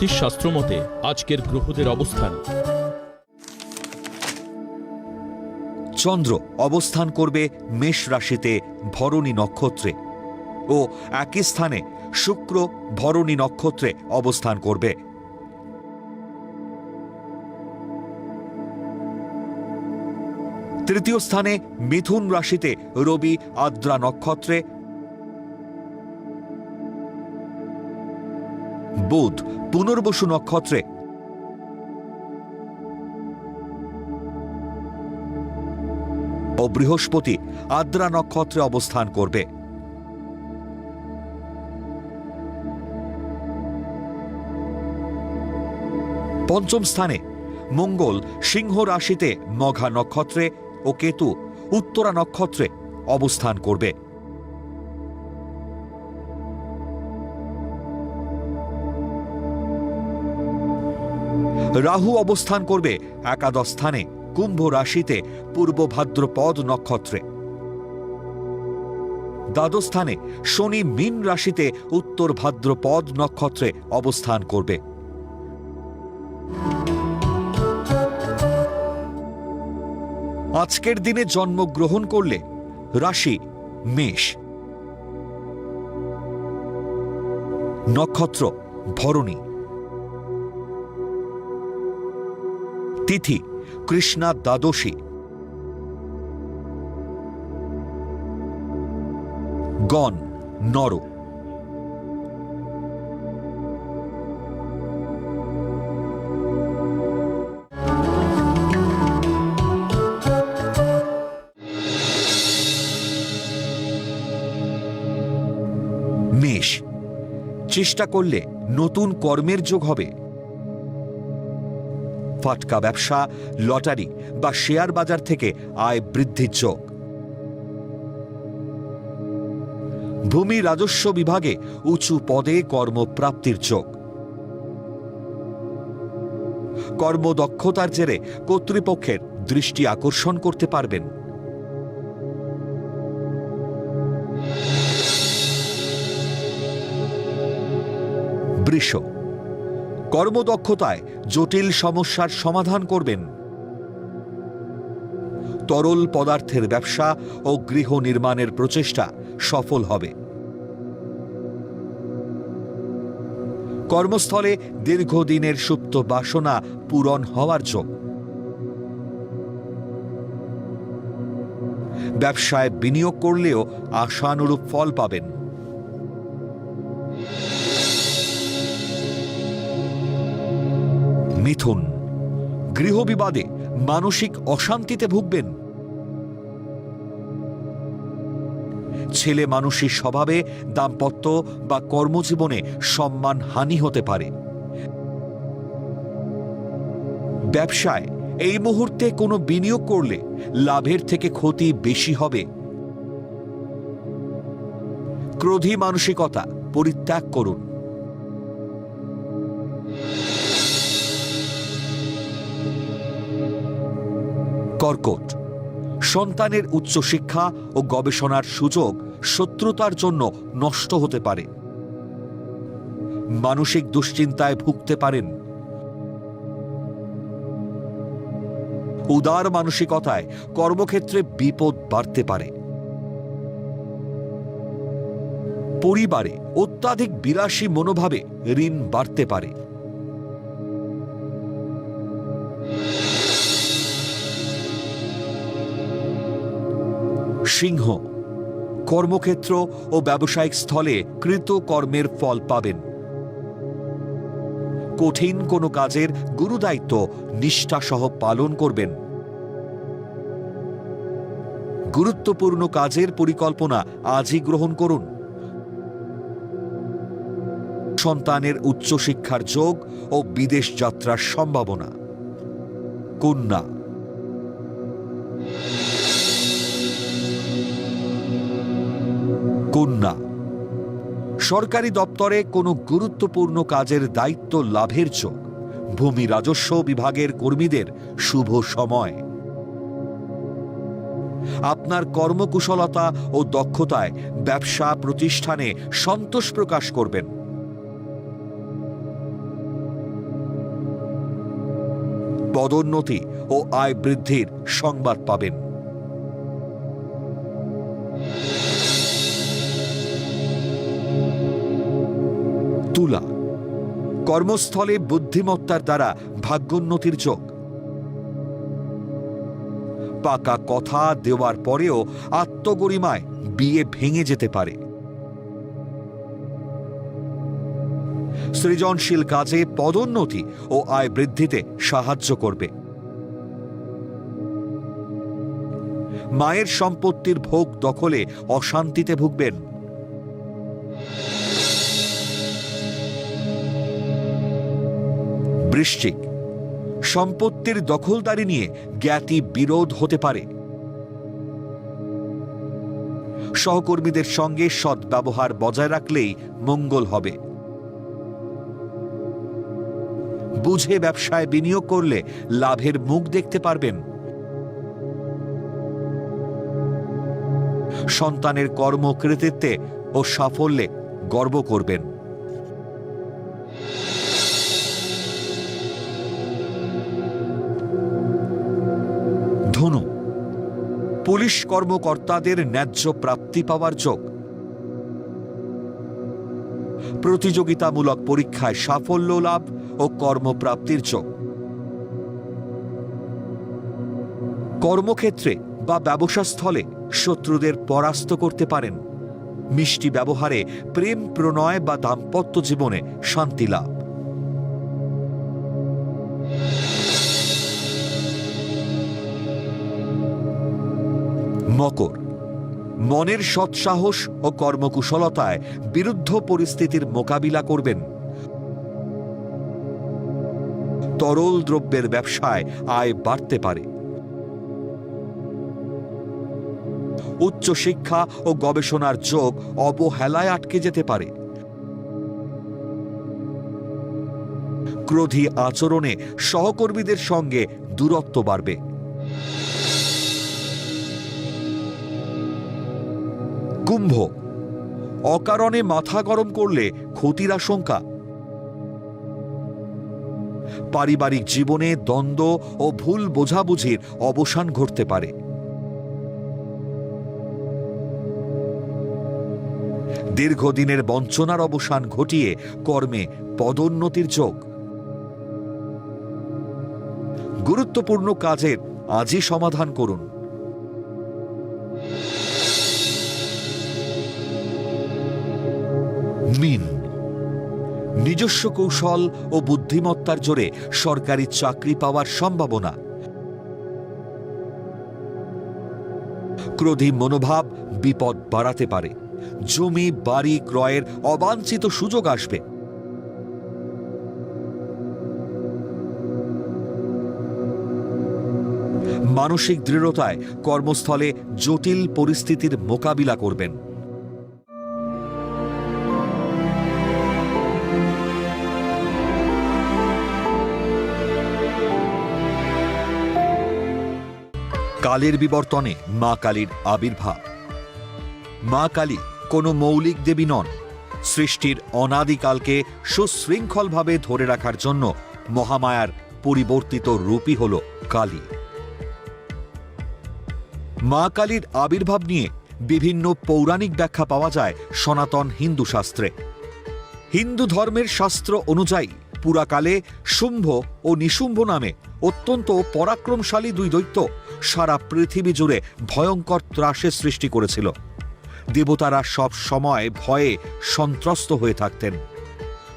জ্যোতিষশাস্ত্র মতে, আজকের গ্রহদের অবস্থান। চন্দ্র অবস্থান করবে মেষ রাশিতে ভরণী নক্ষত্রে ও একই স্থানে শুক্র ভরণী নক্ষত্রে অবস্থান করবে। তৃতীয় স্থানে মিথুন রাশিতে রবি আদ্রা নক্ষত্রে বুধ পুনর্বসু নক্ষত্রে। ও বৃহস্পতি আদ্রা নক্ষত্রে অবস্থান করবে। পঞ্চম স্থানে মঙ্গল সিংহ রাশিতে মঘা নক্ষত্রে ও কেতু উত্তরা নক্ষত্রে অবস্থান করবে। রাহু অবস্থান করবে একাদশ স্থানে, কুম্ভ রাশিতে, পূর্ব ভাদ্রপদ নক্ষত্রে। দ্বাদশ স্থানে, শনি মীন রাশিতে, উত্তর ভাদ্রপদ নক্ষত্রে অবস্থান করবে। আজকের দিনে জন্মগ্রহণ করলে রাশি মেষ। নক্ষত্র, ভরণী। তিথি কৃষ্ণা দ্বাদশী। গণ নর। মেষ চেষ্টা করলে নতুন কর্মের যোগ হবে। ফাটকা ব্যবসা, লটারি বা শেয়ার বাজার থেকে আয় বৃদ্ধির যোগ। ভূমি রাজস্ব বিভাগে উঁচু পদে কর্মপ্রাপ্তির যোগ। কর্মদক্ষতার জেরে কর্তৃপক্ষের দৃষ্টি আকর্ষণ করতে পারবেন। বৃষ। কর্মদক্ষতায় জটিল সমস্যার সমাধান করবেন। তরল পদার্থের ব্যবসা ও গৃহ নির্মাণের প্রচেষ্টা সফল হবে। কর্মস্থলে দীর্ঘদিনের সুপ্ত বাসনা পূরণ হওয়ার যোগ। ব্যবসায় বিনিয়োগ করলেও আশানুরূপ ফল পাবেন। মিথুন। গৃহবিবাদে মানসিক অশান্তিতে ভুগবেন। ছেলে মানুষের স্বভাবে দাম্পত্য বা কর্মজীবনে সম্মান হানি হতে পারে। ব্যবসায় এই মুহূর্তে কোনো বিনিয়োগ করলে লাভের থেকে ক্ষতি বেশি হবে। ক্রোধী মানসিকতা পরিত্যাগ করুন। কর্কট। সন্তানের উচ্চশিক্ষা ও গবেষণার সুযোগ শত্রুতার জন্য নষ্ট হতে পারে। মানসিক দুশ্চিন্তায় ভুগতে পারেন। উদার মানসিকতায় কর্মক্ষেত্রে বিপদ বাড়তে পারে। পরিবারে অত্যাধিক বিলাসী মনোভাবে ঋণ বাড়তে পারে। সিংহ। কর্মক্ষেত্র ও ব্যবসায়িক স্থলে কৃত কর্মের ফল পাবেন। কঠিন কোনো কাজের গুরুদায়িত্ব নিষ্ঠাসহ পালন করবেন। গুরুত্বপূর্ণ কাজের পরিকল্পনা আজই গ্রহণ করুন। সন্তানের উচ্চশিক্ষার যোগ ও বিদেশ যাত্রার সম্ভাবনা। কন্যা কন্যা সরকারি দপ্তরে কোনো গুরুত্বপূর্ণ কাজের দায়িত্ব লাভের যোগ ভূমি রাজস্ব বিভাগের কর্মীদের শুভ সময়। আপনার কর্মকুশলতা ও দক্ষতায় ব্যবসা প্রতিষ্ঠানে সন্তোষ প্রকাশ করবেন। পদোন্নতি ও আয় বৃদ্ধির সংবাদ পাবেন। তুলা কর্মস্থলে বুদ্ধিমত্তার দ্বারা ভাগ্যোন্নতির যোগ। পাকা কথা দেওয়ার পরেও আত্মগরিমায় বিয়ে ভেঙে যেতে পারে। সৃজনশীল কাজে পদোন্নতি ও আয় বৃদ্ধিতে সাহায্য করবে। মায়ের সম্পত্তির ভোগ দখলে অশান্তিতে ভুগবেন বৃশ্চিক। সম্পত্তির দখলদারি নিয়ে জ্ঞাতি বিরোধ হতে পারে। সহকর্মীদের সঙ্গে সদ্ব্যবহার বজায় রাখলেই মঙ্গল হবে। বুঝে ব্যবসায় বিনিয়োগ করলে লাভের মুখ দেখতে পারবেন। সন্তানের কর্মকৃতিত্বে ও সাফল্যে গর্ব করবেন। ধনু পুলিশ কর্মকর্তাদের ন্যায্য প্রাপ্তি পাওয়ার যোগ। প্রতিযোগিতামূলক পরীক্ষায় সাফল্য লাভ ও কর্মপ্রাপ্তির যোগ। কর্মক্ষেত্রে বা ব্যবসাস্থলে শত্রুদের পরাস্ত করতে পারেন। মিষ্টি ব্যবহারে প্রেম, প্রণয় বা দাম্পত্য জীবনে শান্তি লাভ। মকর। মনের সৎসাহস ও কর্মকুশলতায় বিরুদ্ধ পরিস্থিতির মোকাবিলা করবেন। তরল দ্রব্যের ব্যবসায় আয় বাড়তে পারে। উচ্চশিক্ষা ও গবেষণার যোগ অবহেলায় আটকে যেতে পারে। ক্রোধী আচরণে সহকর্মীদের সঙ্গে দূরত্ব বাড়বে। কুম্ভ। অকারণে মাথা গরম করলে ক্ষতির আশঙ্কা। পারিবারিক জীবনে দ্বন্দ্ব ও ভুল বোঝাবুঝির অবসান ঘটতে পারে। দীর্ঘদিনের বঞ্চনার অবসান ঘটিয়ে কর্মে পদোন্নতির যোগ। গুরুত্বপূর্ণ কাজের আজই সমাধান করুন। মিন নিজস্ব কৌশল ও বুদ্ধিমত্তার জোরে সরকারি চাকরি পাওয়ার সম্ভাবনা। ক্রোধী মনোভাব বিপদ বাড়াতে পারে। জমি, বাড়ি ক্রয়ের অবাঞ্ছিত সুযোগ আসবে। মানসিক দৃঢ়তায় কর্মস্থলে জটিল পরিস্থিতির মোকাবিলা করবেন। কালের বিবর্তনে মা কালীর আবির্ভাব। মা কালী কোনো মৌলিক দেবী নন। সৃষ্টির অনাদিকালকে সুশৃঙ্খলভাবে ধরে রাখার জন্য মহামায়ার পরিবর্তিত রূপই হল কালী। মা কালীর আবির্ভাব নিয়ে বিভিন্ন পৌরাণিক ব্যাখ্যা পাওয়া যায় সনাতন হিন্দু শাস্ত্রে। হিন্দু ধর্মের শাস্ত্র অনুযায়ী পুরাকালে শুম্ভ ও নিশুম্ভ নামে অত্যন্ত পরাক্রমশালী দুই দৈত্য সারা পৃথিবী জুড়ে ভয়ঙ্কর ত্রাসের সৃষ্টি করেছিল। দেবতারা সব সময় ভয়ে সন্ত্রস্ত হয়ে থাকতেন।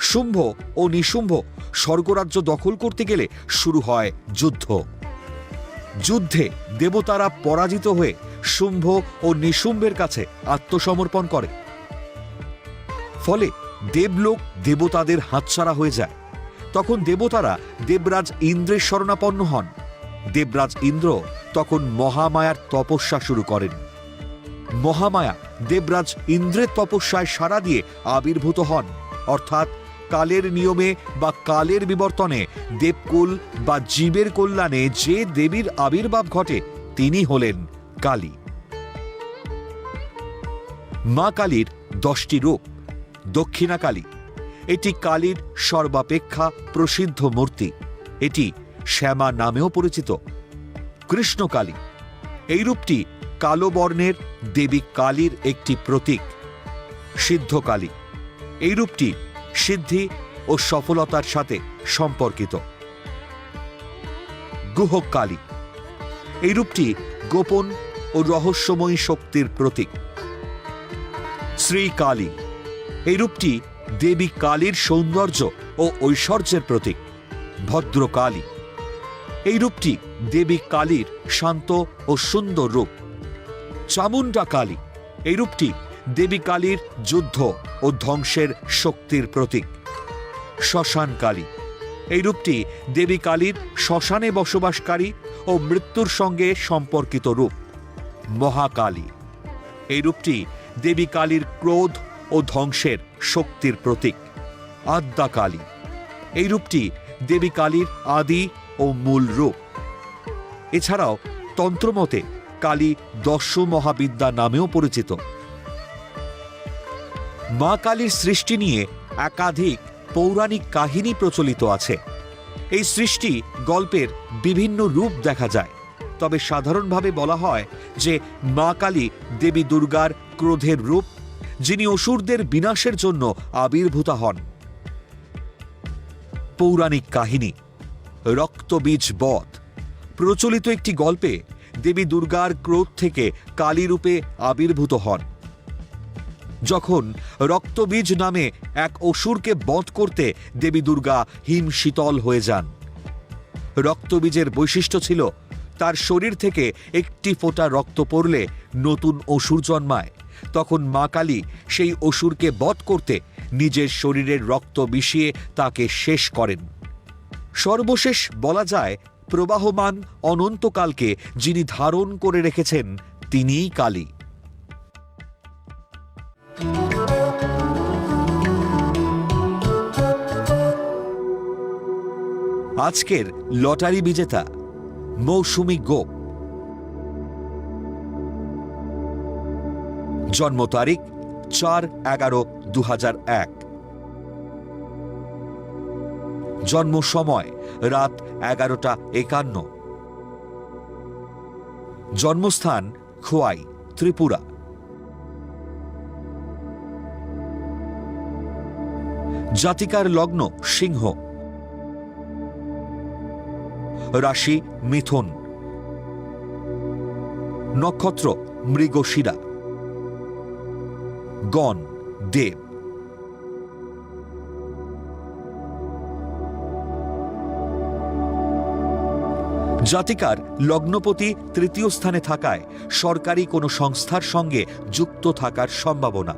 শুম্ভ ও নিশুম্ভ স্বর্গরাজ্য দখল করতে গেলে শুরু হয় যুদ্ধ। যুদ্ধে দেবতারা পরাজিত হয়ে শুম্ভ ও নিশুম্ভের কাছে আত্মসমর্পণ করে। ফলে দেবলোক দেবতাদের হাতছাড়া হয়ে যায়। তখন দেবতারা দেবরাজ ইন্দ্রের শরণাপন্ন হন। দেবরাজ ইন্দ্র তখন মহামায়ার তপস্যা শুরু করেন। মহামায়া দেবরাজ ইন্দ্রের তপস্যায় সাড়া দিয়ে আবির্ভূত হন। অর্থাৎ কালের নিয়মে বা কালের বিবর্তনে দেবকুল বা জীবের কল্যাণে যে দেবীর আবির্ভাব ঘটে, তিনি হলেন কালী। মা কালীর দশটি রূপ, দক্ষিণা কালী। এটি কালীর সর্বাপেক্ষা প্রসিদ্ধ মূর্তি। এটি শ্যামা নামেও পরিচিত। কৃষ্ণকালী। এই রূপটি কালো বর্ণের দেবী কালীর একটি প্রতীক, সিদ্ধকালী। এই রূপটি সিদ্ধি ও সফলতার সাথে সম্পর্কিত। গুহক কালী এই রূপটি গোপন ও রহস্যময়ী শক্তির প্রতীক। শ্রীকালী। এই রূপটি দেবী কালীর সৌন্দর্য ও ঐশ্বর্যের প্রতীক, ভদ্রকালী। এই রূপটি দেবী কালীর শান্ত ও সুন্দর রূপ। চামুন্ডা কালী, এই রূপটি দেবী কালীর যুদ্ধ ও ধ্বংসের শক্তির প্রতীক। শ্মশান কালী, এই রূপটি দেবী কালীর শ্মশানে বসবাসকারী ও মৃত্যুর সঙ্গে সম্পর্কিত রূপ। মহাকালী, এই রূপটি দেবী কালীর ক্রোধ ও ধ্বংসের শক্তির প্রতীক। আদ্যা কালী, এই রূপটি দেবী কালীর আদি ও মূল রূপ। এছাড়াও তন্ত্রমতে কালী দশ মহাবিদ্যা নামেও পরিচিত। মা কালীর সৃষ্টি নিয়ে একাধিক পৌরাণিক কাহিনী প্রচলিত আছে। এই সৃষ্টি গল্পের বিভিন্ন রূপ দেখা যায়। তবে সাধারণভাবে বলা হয় যে মা কালী দেবী দুর্গার ক্রোধের রূপ, যিনি অসুরদের বিনাশের জন্য আবির্ভূত হন। পৌরাণিক কাহিনী রক্তবীজ বধ। প্রচলিত একটি গল্পে দেবী দুর্গার ক্রোধ থেকে কালী রূপে আবির্ভূত হন। যখন রক্তবীজ নামে এক অসুরকে বধ করতে দেবী দুর্গা হিম শীতল হয়ে যান। রক্তবীজের বৈশিষ্ট্য ছিল, তার শরীর থেকে একটি ফোঁটা রক্ত পড়লে নতুন অসুর জন্মায়। তখন মা কালী সেই অসুরকে বধ করতে নিজের শরীরের রক্ত মিশিয়ে তাকে শেষ করেন। সর্বশেষ বলা যায় প্রবাহমান অনন্তকালকে যিনি ধারণ করে রেখেছেন, তিনিই কালী। আজকের লটারি বিজেতা, মৌসুমি গোপ। জন্ম তারিখ, চার এগারো দু জন্ম সময় রাত এগারোটা একান্ন। জন্মস্থান খোয়াই, ত্রিপুরা। জাতিকার লগ্ন সিংহ। রাশি মিথুন। নক্ষত্র মৃগশিরা। গণ, দেব। জাতিকার লগ্নপতি তৃতীয় স্থানে থাকায় সরকারি কোনো সংস্থার সঙ্গে যুক্ত থাকার সম্ভাবনা।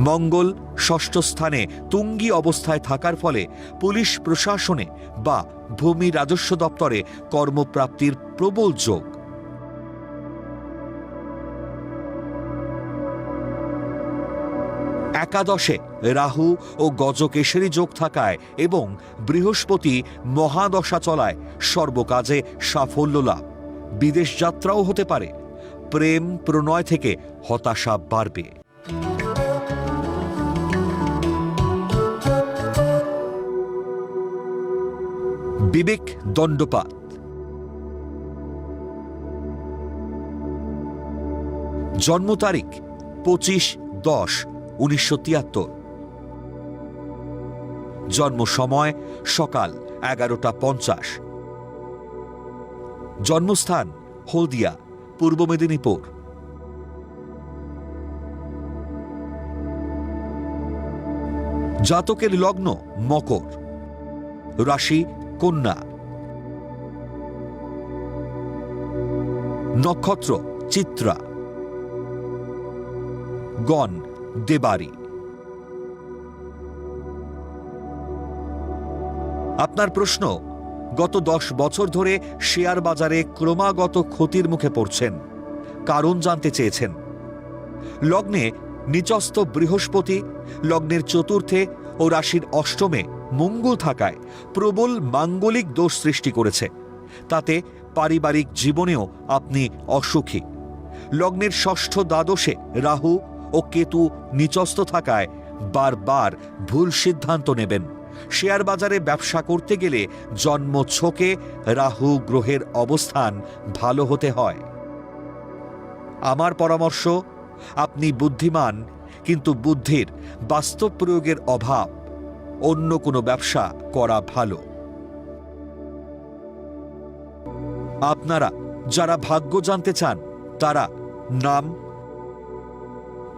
মঙ্গল ষষ্ঠ স্থানে তুঙ্গি অবস্থায় থাকার ফলে পুলিশ প্রশাসনে বা ভূমি রাজস্ব দপ্তরে কর্মপ্রাপ্তির প্রবল যোগ। একাদশে রাহু ও গজকেশরী যোগ থাকায় এবং বৃহস্পতি মহাদশা চলায় সর্বকাজে সাফল্য লাভ। বিদেশ যাত্রাও হতে পারে। প্রেম, প্রণয় থেকে হতাশা বাড়বে। বিবেক দণ্ডপাত। জন্ম তারিখ পঁচিশ দশ উনিশশো তিয়াত্তর। জন্ম সময়, সকাল এগারোটা পঞ্চাশ। জন্মস্থান, হলদিয়া, পূর্ব মেদিনীপুর। জাতকের লগ্ন, মকর। রাশি, কন্যা। নক্ষত্র, চিত্রা। গণ দেবারি। আপনার প্রশ্ন, গত দশ বছর ধরে শেয়ার বাজারে ক্রমাগত ক্ষতির মুখে পড়ছেন, কারণ জানতে চেয়েছেন। লগ্নে নিচস্থ বৃহস্পতি, লগ্নের চতুর্থে ও রাশির অষ্টমে মঙ্গল থাকায় প্রবল মাঙ্গলিক দোষ সৃষ্টি করেছে। তাতে পারিবারিক জীবনেও আপনি অসুখী। লগ্নের ষষ্ঠ দ্বাদশে রাহু ও কেতু নিচস্থ থাকায় বারবার ভুল সিদ্ধান্ত নেবেন। শেয়ার বাজারে ব্যবসা করতে গেলে জন্ম ছোকে রাহু গ্রহের অবস্থান ভালো হতে হয়। আমার পরামর্শ, আপনি বুদ্ধিমান, কিন্তু বুদ্ধির বাস্তব প্রয়োগের অভাব, অন্য কোনো ব্যবসা করা ভালো। আপনারা যারা ভাগ্য জানতে চান, তারা নাম